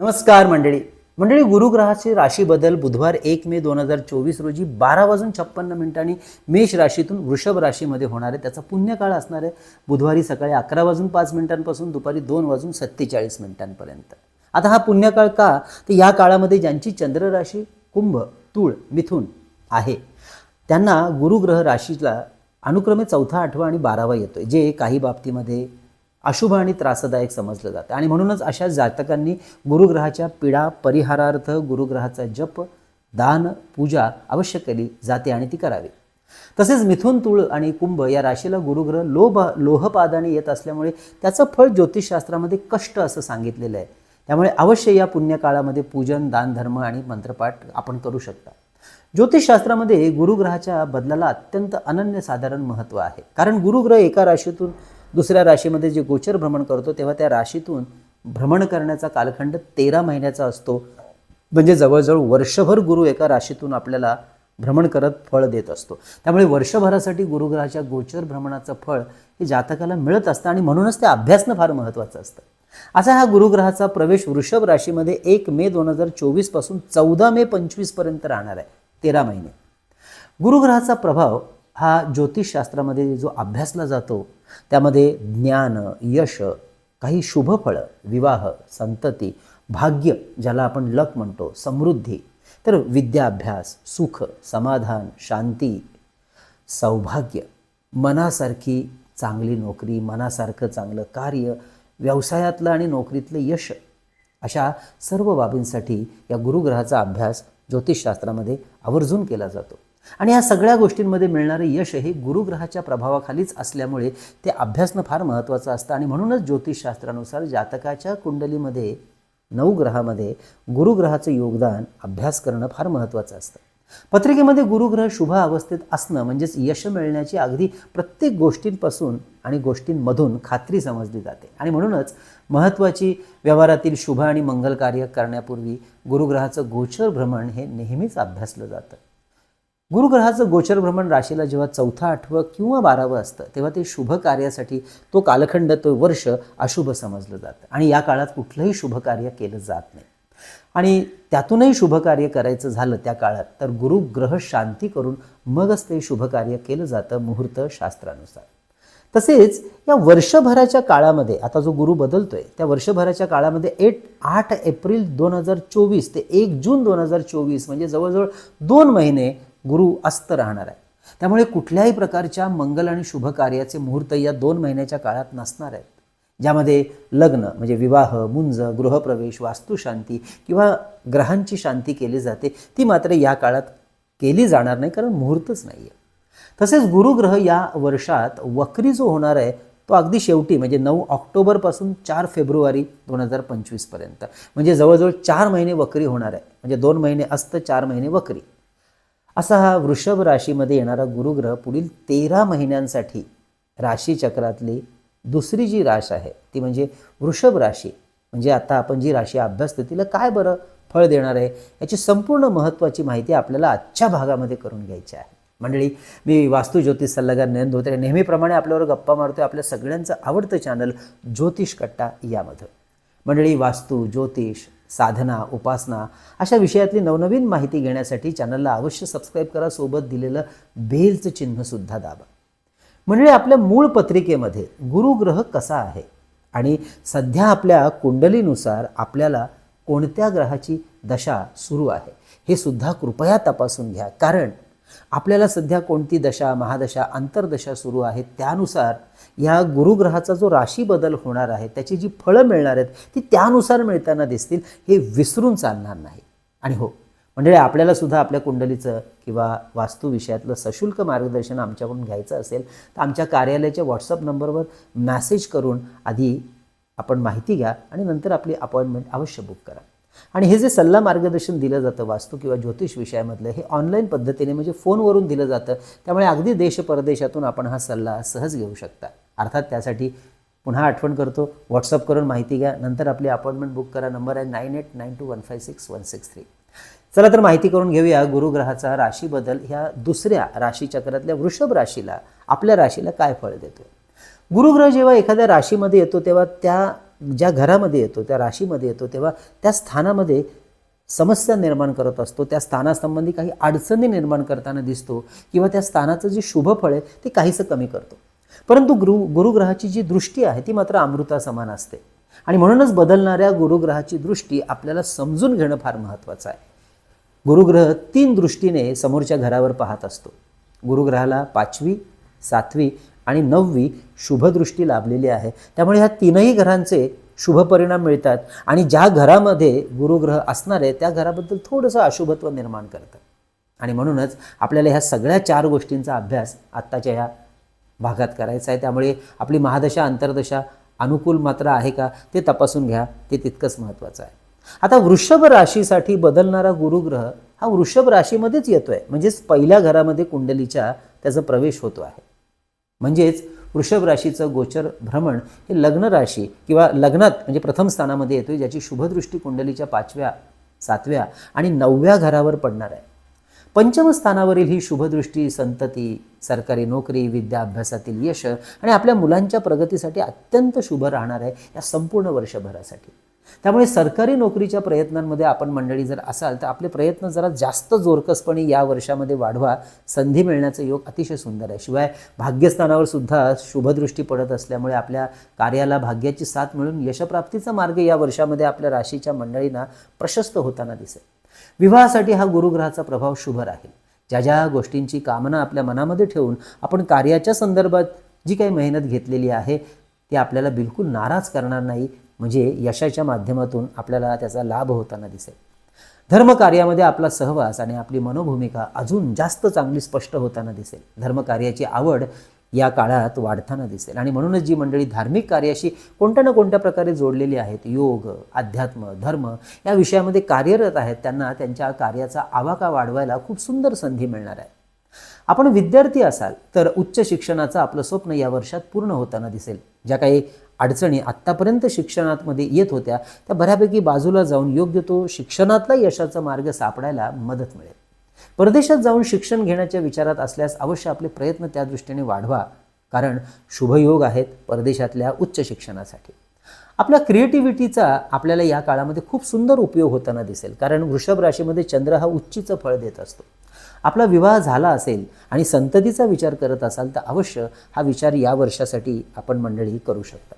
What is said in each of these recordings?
नमस्कार मंडळी. मंडळी गुरुग्रहाचे राशी बदल बुधवार एक मे दोन हजार चोवीस रोजी बारा वाजून छप्पन्न मिनिटांनी मेष राशीतून वृषभ राशीमध्ये होणार आहे. त्याचा पुण्यकाळ असणार आहे. बुधवारी सकाळी अकरा वाजून पाच मिनिटांपासून दुपारी दोन वाजून सत्तेचाळीस मिनिटांपर्यंत. आता हा पुण्यकाळ का? तर या काळामध्ये ज्यांची चंद्र राशी कुंभ तूळ मिथुन आहे त्यांना गुरुग्रह राशीला अनुक्रमे चौथा आठवा आणि बारावा येतोय. जे काही बाबतीमध्ये अशुभ आणि त्रासदायक समजलं जातं. आणि म्हणूनच अशा जातकांनी गुरुग्रहाच्या पीडा परिहारार्थ गुरुग्रहाचा जप दान पूजा अवश्य केली जाते आणि ती करावी. तसेच मिथुन तुळ आणि कुंभ या राशीला गुरुग्रह लोभ लोहपादाने येत असल्यामुळे त्याचं फळ ज्योतिषशास्त्रामध्ये कष्ट असं सांगितलेलं आहे. त्यामुळे अवश्य या पुण्यकाळामध्ये पूजन दान धर्म आणि मंत्रपाठ आपण करू शकता. ज्योतिषशास्त्रामध्ये गुरुग्रहाच्या बदलाला अत्यंत अनन्यसाधारण महत्त्व आहे. कारण गुरुग्रह एका राशीतून दुसऱ्या राशीमध्ये जे गोचर भ्रमण करतो तेव्हा त्या राशीतून भ्रमण करण्याचा कालखंड तेरा महिन्याचा असतो. म्हणजे जवळजवळ वर्षभर गुरु एका राशीतून आपल्याला भ्रमण करत फळ देत असतो. त्यामुळे वर्षभरासाठी गुरुग्रहाच्या गोचर भ्रमणाचं फळ हे जातकाला मिळत असतं आणि म्हणूनच ते अभ्यासनं फार महत्त्वाचं असतं. असा हा गुरुग्रहाचा प्रवेश वृषभ राशीमध्ये एक मे दोन हजार चोवीसपासून चौदा मे पंचवीसपर्यंत राहणार आहे तेरा महिने. गुरुग्रहाचा प्रभाव हा ज्योतिषशास्त्रामध्ये जो अभ्यासला जातो त्यामध्ये ज्ञान यश काही शुभफळं विवाह संतती भाग्य ज्याला आपण लक म्हणतो समृद्धी. तर विद्याभ्यास सुख समाधान शांती सौभाग्य. मनासारखी चांगली नोकरी मनासारखं चांगलं कार्य व्यवसायातलं आणि नोकरीतलं यश. अशा सर्व बाबींसाठी या गुरुग्रहाचा अभ्यास ज्योतिषशास्त्रामध्ये आवर्जून केला जातो. आणि या सगळ्या गोष्टींमध्ये मिळणारे यश हे गुरुग्रहाच्या प्रभावाखालीच असल्यामुळे ते अभ्यासणं फार महत्त्वाचं असतं. आणि म्हणूनच ज्योतिषशास्त्रानुसार जातकाच्या कुंडलीमध्ये नऊ ग्रहामध्ये गुरुग्रहाचं योगदान अभ्यास करणं फार महत्त्वाचं असतं. पत्रिकेमध्ये गुरुग्रह शुभ अवस्थेत असणं म्हणजेच यश मिळण्याची अगदी प्रत्येक गोष्टींपासून आणि गोष्टींमधून खात्री समजली जाते. आणि म्हणूनच महत्त्वाची व्यवहारातील शुभ आणि मंगल कार्य करण्यापूर्वी गुरुग्रहाचं गोचर भ्रमण हे नेहमीच अभ्यासलं जातं. गुरुग्रहाचं गोचर भ्रमण राशीला जेव्हा चौथा आठवं किंवा बारावं असतं तेव्हा ते शुभ कार्यासाठी तो कालखंड तो वर्ष अशुभ समजलं जातं. आणि या काळात कुठलंही शुभ कार्य केलं जात नाही. आणि त्यातूनही शुभ कार्य करायचं झालं त्या काळात तर गुरुग्रह शांती करून मगच ते शुभ कार्य केलं जातं मुहूर्त शास्त्रानुसार. तसेच या वर्षभराच्या काळामध्ये आता जो गुरु बदलतोय त्या वर्षभराच्या काळामध्ये एट आठ एप्रिल दोन हजार चोवीस ते एक जून दोन हजार चोवीस म्हणजे जवळजवळ दोन महिने गुरु अस्त राहणार आहे. त्यामुळे कुठल्याही प्रकारच्या मंगल आणि शुभ कार्याचे मुहूर्त या दोन महिन्याच्या काळात नसणार आहेत. ज्यामध्ये लग्न म्हणजे विवाह मुंज गृहप्रवेश वास्तुशांती किंवा ग्रहांची शांती केली जाते ती मात्र या काळात केली जाणार नाही कारण मुहूर्तच नाही आहे तसेच गुरुग्रह या वर्षात वक्री जो होणार आहे तो अगदी शेवटी म्हणजे नऊ ऑक्टोबरपासून चार फेब्रुवारी दोन हजार पंचवीसपर्यंत म्हणजे जवळजवळ चार महिने वक्री होणार आहे. म्हणजे दोन महिने अस्त चार महिने वक्री. असा हा वृषभ राशीमध्ये येणारा गुरुग्रह पुढील तेरा महिन्यांसाठी राशीचक्रातली दुसरी जी राश आहे ती म्हणजे वृषभ राशी. म्हणजे आता आपण जी राशी अभ्यासतो तिला काय बरं फळ देणार आहे याची संपूर्ण महत्त्वाची माहिती आपल्याला आजच्या भागामध्ये करून घ्यायची आहे. मंडळी मी वास्तू ज्योतिष सल्लागार नयन धोत्रे. नेहमीप्रमाणे आपल्यावर गप्पा मारतोय आपल्या सगळ्यांचं आवडतं चॅनल ज्योतिष कट्टा यामध्ये मंडळी वास्तू ज्योतिष साधना उपासना अशा विषयातली नवनवीन माहिती घेण्यासाठी चॅनलला अवश्य सबस्क्राईब करा. सोबत दिलेलं बेलचं चिन्हसुद्धा दाबा. म्हणजे आपल्या मूळ पत्रिकेमध्ये गुरुग्रह कसा आहे आणि सध्या आपल्या कुंडलीनुसार आपल्याला कोणत्या ग्रहाची दशा सुरू आहे हे सुद्धा कृपया तपासून घ्या. कारण आपल्याला सध्या कोणती दशा महादशा अंतर्दशा सुरू आहे त्यानुसार या गुरुग्रहाचा जो राशी बदल होणार आहे त्याची जी फळं मिळणार आहेत ती त्यानुसार मिळताना दिसतील हे विसरून चालणार नाही. आणि हो म्हणजे आपल्याला सुद्धा आपल्या कुंडलीचं किंवा वास्तुविषयातलं सशुल्क मार्गदर्शन आमच्याकडून घ्यायचं असेल तर आमच्या कार्यालयाच्या व्हॉट्सअप नंबरवर मॅसेज करून आधी आपण माहिती घ्या आणि नंतर आपली अपॉइंटमेंट अवश्य बुक करा. आणि हे जे सल्ला मार्गदर्शन दिलं जातं वास्तू किंवा ज्योतिष विषयामधलं हे ऑनलाईन पद्धतीने म्हणजे फोनवरून दिलं जातं. त्यामुळे अगदी देश परदेशातून आपण हा सल्ला सहज घेऊ शकता. अर्थात त्यासाठी पुन्हा आठवण करतो व्हॉट्सअप करून माहिती घ्या नंतर आपली अपॉइंटमेंट बुक करा. नंबर आहे nine eight nine two one five six one six three चला तर माहिती करून घेऊया गुरुग्रहाचा राशी बदल ह्या दुसऱ्या राशीचक्रातल्या वृषभ राशीला आपल्या राशीला काय फळ देतो गुरुग्रह जेव्हा एखाद्या राशीमध्ये येतो तेव्हा त्या ज्या घरामध्ये येतो त्या राशीमध्ये येतो तेव्हा त्या स्थानामध्ये समस्या निर्माण करत असतो. त्या स्थानासंबंधी काही अडचणी निर्माण करताना दिसतो किंवा त्या स्थानाचं जे शुभफळ आहे ते काहीसं कमी करतो. परंतु गुरु गुरुग्रहाची जी दृष्टी आहे ती मात्र अमृता समान असते. आणि म्हणूनच बदलणाऱ्या गुरुग्रहाची दृष्टी आपल्याला समजून घेणं फार महत्त्वाचं आहे. गुरुग्रह तीन दृष्टीने समोरच्या घरावर पाहत असतो. गुरुग्रहाला पाचवी सातवी आणि नववी शुभदृष्टी लाभलेली आहे. त्यामुळे ह्या तीनही घरांचे शुभ परिणाम मिळतात. आणि ज्या घरामध्ये गुरुग्रह असणार आहे त्या घराबद्दल थोडंसं अशुभत्व निर्माण करतं आणि म्हणूनच आपल्याला ह्या सगळ्या चार गोष्टींचा अभ्यास आत्ताच्या ह्या भागात करायचा आहे. त्यामुळे आपली महादशा अंतर्दशा अनुकूल मात्र आहे का ते तपासून घ्या. ते तितकंच महत्त्वाचं आहे. आता वृषभ राशीसाठी बदलणारा गुरुग्रह हा वृषभ राशीमध्येच येतो आहे म्हणजेच पहिल्या घरामध्ये कुंडलीच्या त्याचा प्रवेश होतो आहे. म्हणजेच वृषभ राशीचं गोचर भ्रमण हे लग्न राशी किंवा लग्नात म्हणजे प्रथम स्थानामध्ये येतो ज्याची शुभदृष्टी कुंडलीच्या पाचव्या सातव्या आणि नवव्या घरावर पडणार आहे. पंचम स्थानावरील ही शुभदृष्टी संतती सरकारी नोकरी विद्या अभ्यासातील यश आणि आपल्या मुलांच्या प्रगतीसाठी अत्यंत शुभ राहणार आहे या संपूर्ण वर्षभरासाठी. त्यामुळे सरकारी नोकरीच्या प्रयत्नांमध्ये आपण मंडळी जर असाल तर आपले प्रयत्न जरा जास्त जोरकसपणे या वर्षामध्ये वाढवा. संधी मिळण्याचा योग अतिशय सुंदर आहे. शिवाय भाग्यस्थानावर सुद्धा शुभदृष्टी पडत असल्यामुळे आपल्या कार्याला भाग्याची साथ मिळून यशप्राप्तीचा मार्ग या वर्षामध्ये आपल्या राशीच्या मंडळींना प्रशस्त होताना दिसेल. विवाहासाठी हा गुरुग्रहाचा प्रभाव शुभ राहील. ज्या ज्या गोष्टींची कामना आपल्या मनामध्ये ठेवून आपण कार्याच्या संदर्भात जी काही मेहनत घेतलेली आहे ती आपल्याला बिलकुल नाराज करणार नाही. म्हणजे यशाच्या माध्यमातून आपल्याला त्याचा लाभ होताना दिसेल. धर्मकार्यामध्ये आपला सहवास आणि आपली मनोभूमिका अजून जास्त चांगली स्पष्ट होताना दिसेल. धर्मकार्याची आवड या काळात वाढताना दिसेल. आणि म्हणूनच जी मंडळी धार्मिक कार्याशी कोणत्या ना कोणत्या प्रकारे जोडलेली आहेत योग अध्यात्म धर्म या विषयामध्ये कार्यरत आहेत त्यांना त्यांच्या कार्याचा आवाका वाढवायला खूप सुंदर संधी मिळणार आहे. आपण विद्यार्थी असाल तर उच्च शिक्षणाचं आपलं स्वप्न या वर्षात पूर्ण होताना दिसेल. ज्या काही अडचणी आत्तापर्यंत शिक्षणामध्ये येत होत्या त्या बऱ्यापैकी बाजूला जाऊन योग्य तो शिक्षणातला यशाचा मार्ग सापडायला मदत मिळेल. परदेशात जाऊन शिक्षण घेण्याच्या विचारात असल्यास अवश्य आपले प्रयत्न त्या दृष्टीने वाढवा कारण शुभयोग आहेत परदेशातल्या उच्च शिक्षणासाठी. आपल्या क्रिएटिव्हिटीचा आपल्याला या काळामध्ये खूप सुंदर उपयोग होताना दिसेल. कारण वृषभ राशीमध्ये चंद्र हा उच्चीचं फळ देत असतो. आपला विवाह झाला असेल आणि संततीचा विचार करत असाल तर अवश्य हा विचार या वर्षासाठी आपण मंडळी करू शकता.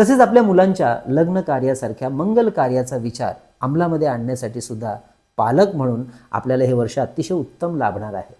तसेच आपल्या मुलांच्या लग्न कार्यासारख्या मंगल कार्याचा विचार अंमलामध्ये आणण्यासाठी सुद्धा पालक म्हणून आपल्याला हे वर्ष अतिशय उत्तम लाभणार आहे.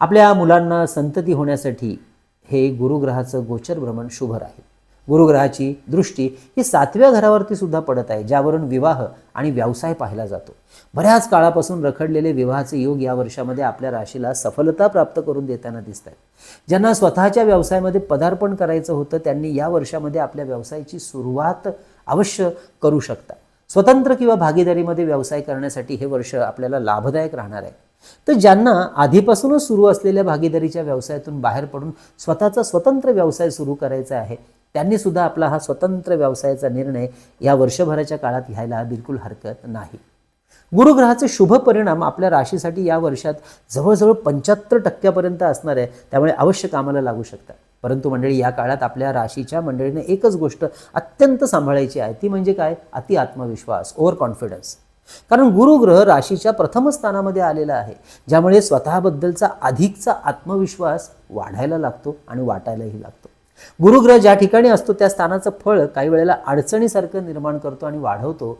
आपल्या मुलांना संतती होण्यासाठी हे गुरुग्रहाचं गोचर भ्रमण शुभ राहील. गुरुग्रहाची दृष्टी ही सातव्या घरावरती सुद्धा पडत आहे ज्यावरून विवाह आणि व्यवसाय पाहिला जातो. बऱ्याच काळापासून रखडलेले विवाहाचे योग या वर्षामध्ये आपल्या राशीला सफलता प्राप्त करून देताना दिसत आहेत. ज्यांना स्वतःच्या व्यवसायामध्ये पदार्पण करायचं होतं त्यांनी या वर्षामध्ये आपल्या व्यवसायाची सुरुवात अवश्य करू शकता स्वतंत्र किंवा भागीदारीमध्ये व्यवसाय करण्यासाठी हे वर्ष आपल्याला लाभदायक राहणार आहे. तर ज्यांना आधीपासूनच सुरू असलेल्या भागीदारीच्या व्यवसायातून बाहेर पडून स्वतःचा स्वतंत्र व्यवसाय सुरू करायचा आहे त्यांनी सुद्धा आपला हा स्वतंत्र व्यवसायाचा निर्णय या वर्षभराच्या काळात घ्यायला बिलकुल हरकत नाही. गुरुग्रहाचे शुभ परिणाम आपल्या राशीसाठी या वर्षात जवळजवळ पंच्याहत्तर टक्क्यापर्यंत असणार आहे. त्यामुळे अवश्य कामाला लागू शकतात. परंतु मंडळी या काळात आपल्या राशीच्या मंडळीने एकच गोष्ट अत्यंत सांभाळायची आहे. ती म्हणजे काय? अति आत्मविश्वास ओव्हर कॉन्फिडन्स कारण गुरुग्रह राशीच्या प्रथम स्थानामध्ये आलेला आहे. ज्यामुळे स्वतःबद्दलचा अधिकचा आत्मविश्वास वाढायला लागतो आणि वाटायलाही लागतो. गुरुग्रह ज्या ठिकाणी असतो त्या स्थानाचं फळ काही वेळेला अडचणीसारखं निर्माण करतो आणि वाढवतो.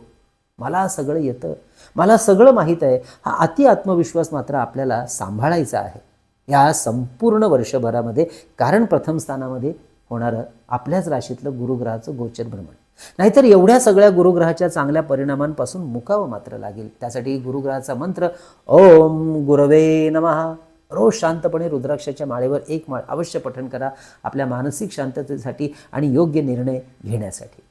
मला सगळं येतं. मला सगळं माहीत आहे. हा अति आत्मविश्वास मात्र आपल्याला सांभाळायचा आहे. या संपूर्ण वर्षभरामध्ये कारण प्रथम स्थानामध्ये होणारं आपल्याच राशीतलं गुरुग्रहाचं गोचर भ्रमण. नाहीतर एवढ्या सगळ्या गुरुग्रहाच्या चांगल्या परिणामांपासून मुकावं मात्र लागेल. त्यासाठी गुरुग्रहाचा मंत्र ओम गुरवे नमः. रोज शांतपणे रुद्राक्षाच्या माळेवर एक माळ अवश्य पठण करा आपल्या मानसिक शांततेसाठी आणि योग्य निर्णय घेण्यासाठी.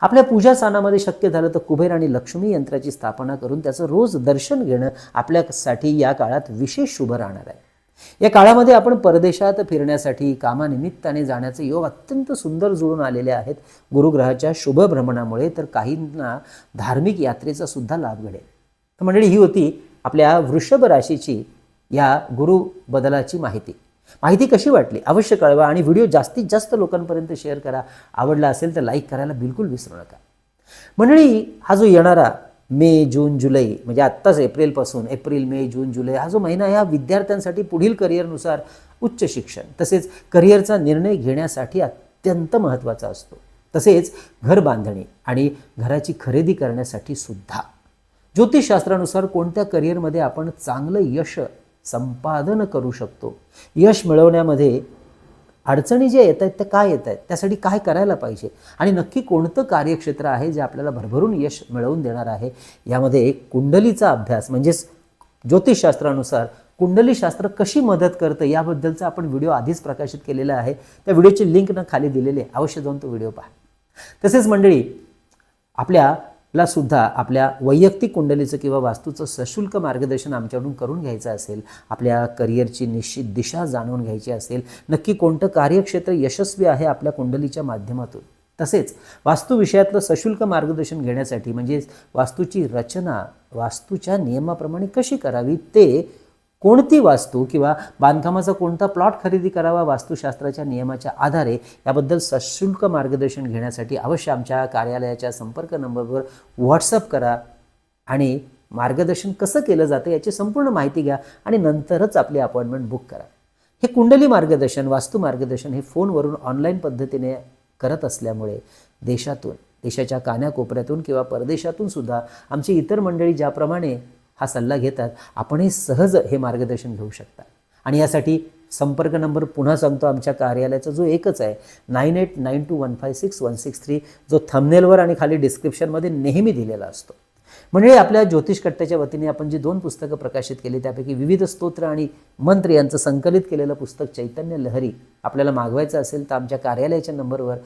आपल्या पूजा स्थानामध्ये शक्य झालं तर कुबेर आणि लक्ष्मी यंत्राची स्थापना करून त्याचं रोज दर्शन घेणं आपल्यासाठी या काळात विशेष शुभ राहणार आहे. या काळामध्ये आपण परदेशात फिरण्यासाठी कामानिमित्ताने जाण्याचे योग अत्यंत सुंदर जुळून आलेले आहेत. गुरुग्रहाच्या शुभ भ्रमणामुळे तर काहींना धार्मिक यात्रेचा सुद्धा लाभ घडेल. तर मंडळी ही होती आपल्या वृषभ राशीची या गुरु बदलाची माहिती. माहिती कशी वाटली? अवश्य कळवा आणि व्हिडिओ जास्तीत जास्त लोकांपर्यंत शेअर करा. आवडला असेल तर लाईक करायला बिलकुल विसरू नका. मंडळी हा जो येणारा मे जून जुलै म्हणजे आत्ताच एप्रिलपासून एप्रिल मे जून जुलै हा जो महिना ह्या विद्यार्थ्यांसाठी पुढील करिअरनुसार उच्च शिक्षण. तसेच करिअरचा निर्णय घेण्यासाठी अत्यंत महत्त्वाचा असतो. तसेच घर बांधणी आणि घराची खरेदी करण्यासाठी सुद्धा. ज्योतिषशास्त्रानुसार कोणत्या करिअरमध्ये आपण चांगलं यश संपादन करू शकतो. यश मिळवण्यामध्ये अडचणी जे येत आहेत त्या काय येत आहेत? त्यासाठी काय करायला पाहिजे? आणि नक्की कोणतं कार्यक्षेत्र आहे जे आपल्याला भरभरून यश मिळवून देणार आहे? यामध्ये कुंडलीचा अभ्यास म्हणजेच ज्योतिषशास्त्रानुसार कुंडलीशास्त्र कशी मदत करतं याबद्दलचा आपण व्हिडिओ आधीच प्रकाशित केलेला आहे. त्या व्हिडिओची लिंक न खाली दिलेली आहे. अवश्य जाऊन तो व्हिडिओ पहा. तसेच मंडळी आपल्या ला सुद्धा आपल्या वैयक्तिक कुंडलीचं किंवा वास्तूचं सशुल्क मार्गदर्शन आमच्याकडून करून घ्यायचं असेल आपल्या करिअरची निश्चित दिशा जाणून घ्यायची असेल नक्की कोणतं कार्यक्षेत्र यशस्वी आहे आपल्या कुंडलीच्या माध्यमातून. तसेच वास्तुविषयातलं सशुल्क मार्गदर्शन घेण्यासाठी म्हणजे वास्तूची रचना वास्तूच्या नियमाप्रमाणे कशी करावी ते कोणती वास्तू किंवा बांधकामाचा कोणता प्लॉट खरेदी करावा वास्तुशास्त्राच्या नियमाच्या आधारे याबद्दल सशुल्क मार्गदर्शन घेण्यासाठी अवश्य आमच्या कार्यालयाच्या संपर्क नंबरवर व्हॉट्सअप करा आणि मार्गदर्शन कसं केलं जातं याची संपूर्ण माहिती घ्या आणि नंतरच आपली अपॉइंटमेंट बुक करा. हे कुंडली मार्गदर्शन वास्तू मार्गदर्शन हे फोनवरून ऑनलाईन पद्धतीने करत असल्यामुळे देशातून देशाच्या कान्याकोपऱ्यातून किंवा परदेशातून सुद्धा आमची इतर मंडळी ज्याप्रमाणे हा सल्ला घेतात आपणही सहज हे मार्गदर्शन घेऊ शकता. आणि यासाठी संपर्क नंबर पुन्हा सांगतो आमच्या कार्यालयाचा जो एकच आहे nine eight nine two one five six one six three जो थंबनेलवर आणि खाली डिस्क्रिप्शनमध्ये नेहमी दिलेला असतो. म्हणजे आपल्या ज्योतिष कट्ट्याच्या वतीने आपण जी दोन पुस्तकं प्रकाशित केली त्यापैकी विविध स्तोत्र आणि मंत्र यांचं संकलित केलेलं पुस्तक चैतन्य लहरी आपल्याला मागवायचं असेल तर आमच्या कार्यालयाच्या नंबरवर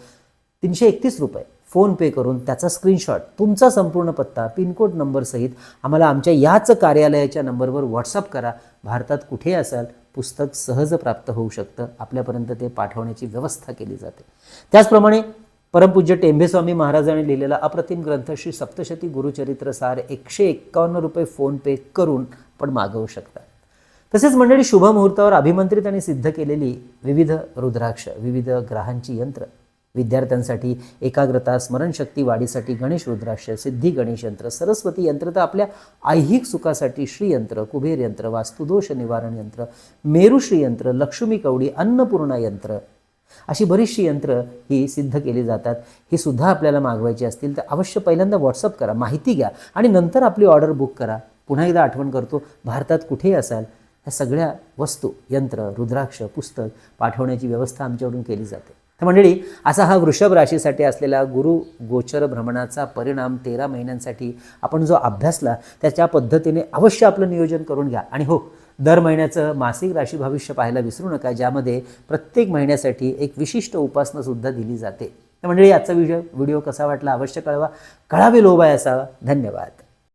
तीनशे एकतीस रुपये फोनपे करून त्याचा स्क्रीनशॉट तुमचा संपूर्ण पत्ता पिनकोड नंबरसहित आम्हाला आमच्या याच कार्यालयाच्या नंबरवर व्हॉट्सअप करा. भारतात कुठे असाल पुस्तक सहज प्राप्त होऊ शकतं. आपल्यापर्यंत ते पाठवण्याची व्यवस्था केली जाते. त्याचप्रमाणे परमपूज्य टेंभेस्वामी महाराजांनी लिहिलेला अप्रतिम ग्रंथ श्री सप्तशती गुरुचरित्र सार एकशे एक्कावन्न रुपये फोन पे करून पण मागवू शकता. तसेच मंडळी शुभ मुहूर्तावर अभिमंत्रित आणि सिद्ध केलेली विविध रुद्राक्ष विविध ग्रहांची यंत्र विद्यार्थ्यांसाठी एकाग्रता स्मरणशक्ती वाढीसाठी गणेश रुद्राक्ष सिद्धी गणेश यंत्र सरस्वती यंत्र तर आपल्या ऐहिक सुखासाठी श्रीयंत्र कुबेर यंत्र वास्तुदोष निवारण यंत्र मेरुश्रीयंत्र लक्ष्मी कवडी अन्नपूर्णा यंत्र अशी बरीचशी यंत्र ही सिद्ध केली जातात. ही सुद्धा आपल्याला मागवायची असतील तर अवश्य पहिल्यांदा व्हॉट्सअप करा माहिती घ्या आणि नंतर आपली ऑर्डर बुक करा. पुन्हा एकदा आठवण करतो भारतात कुठेही असाल ह्या सगळ्या वस्तू यंत्र रुद्राक्ष पुस्तक पाठवण्याची व्यवस्था आमच्याकडून केली जाते. तर मंडळी असा हा वृषभ राशीसाठी असलेला गुरु गोचर भ्रमणाचा परिणाम तेरा महिन्यांसाठी आपण जो अभ्यासला त्याच्या पद्धतीने अवश्य आपलं नियोजन करून घ्या. आणि हो दर महिन्याचं मासिक राशी भविष्य पाहायला विसरू नका ज्यामध्ये प्रत्येक महिन्यासाठी एक विशिष्ट उपासनासुद्धा दिली जाते. तर मंडळी आजचा व्हिडिओ व्हिडिओ कसा वाटला अवश्य कळवा. कळावे लोबाय असावा. धन्यवाद.